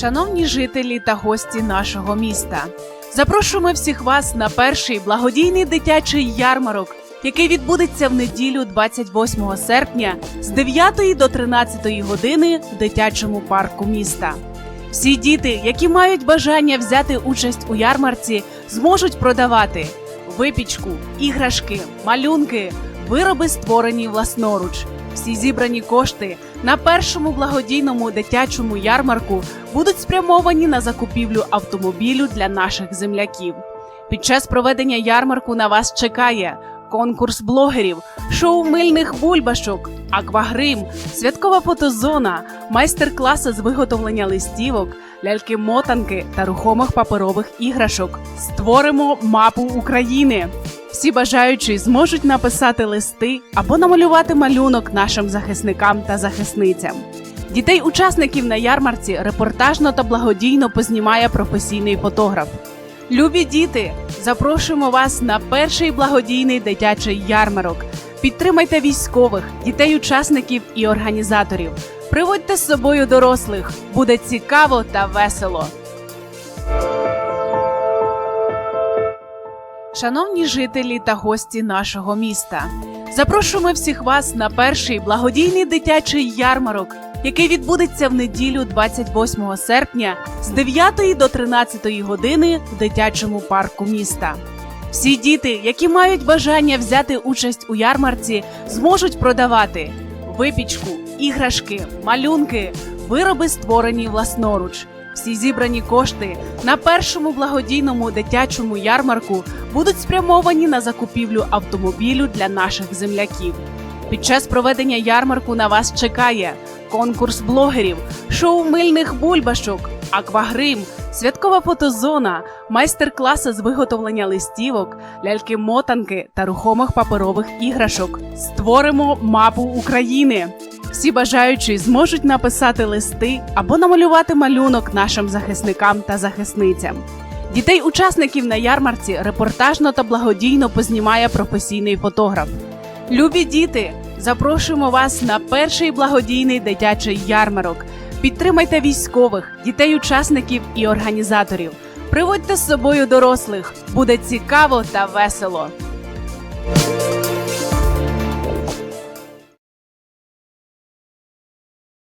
Шановні жителі та гості нашого міста, запрошуємо всіх вас на перший благодійний дитячий ярмарок, який відбудеться в неділю 28 серпня з 9 до 13 години в дитячому парку міста. Всі діти, які мають бажання взяти участь у ярмарці, зможуть продавати випічку, іграшки, малюнки, вироби створені власноруч. Всі зібрані кошти на першому благодійному дитячому ярмарку будуть спрямовані на закупівлю автомобілю для наших земляків. Під час проведення ярмарку на вас чекає конкурс блогерів, шоу мильних бульбашок, аквагрим, святкова фотозона, майстер-класи з виготовлення листівок, ляльки-мотанки та рухомих паперових іграшок. Створимо мапу України. Всі бажаючі зможуть написати листи або намалювати малюнок нашим захисникам та захисницям. Дітей-учасників на ярмарці репортажно та благодійно познімає професійний фотограф. Любі діти, запрошуємо вас на перший благодійний дитячий ярмарок. Підтримайте військових, дітей-учасників і організаторів. Приводьте з собою дорослих. Буде цікаво та весело. Шановні жителі та гості нашого міста, запрошуємо всіх вас на перший благодійний дитячий ярмарок, який відбудеться в неділю 28 серпня з 9 до 13 години в дитячому парку міста. Всі діти, які мають бажання взяти участь у ярмарці, зможуть продавати випічку, іграшки, малюнки, вироби створені власноруч. Всі зібрані кошти на першому благодійному дитячому ярмарку будуть спрямовані на закупівлю автомобілю для наших земляків. Під час проведення ярмарку на вас чекає конкурс блогерів, шоу мильних бульбашок, аквагрим, святкова фотозона, майстер-класи з виготовлення листівок, ляльки-мотанки та рухомих паперових іграшок. Створимо мапу України. Всі бажаючі зможуть написати листи або намалювати малюнок нашим захисникам та захисницям. Дітей-учасників на ярмарці репортажно та благодійно познімає професійний фотограф. Любі діти, запрошуємо вас на перший благодійний дитячий ярмарок. Підтримайте військових, дітей-учасників і організаторів. Приводьте з собою дорослих. Буде цікаво та весело.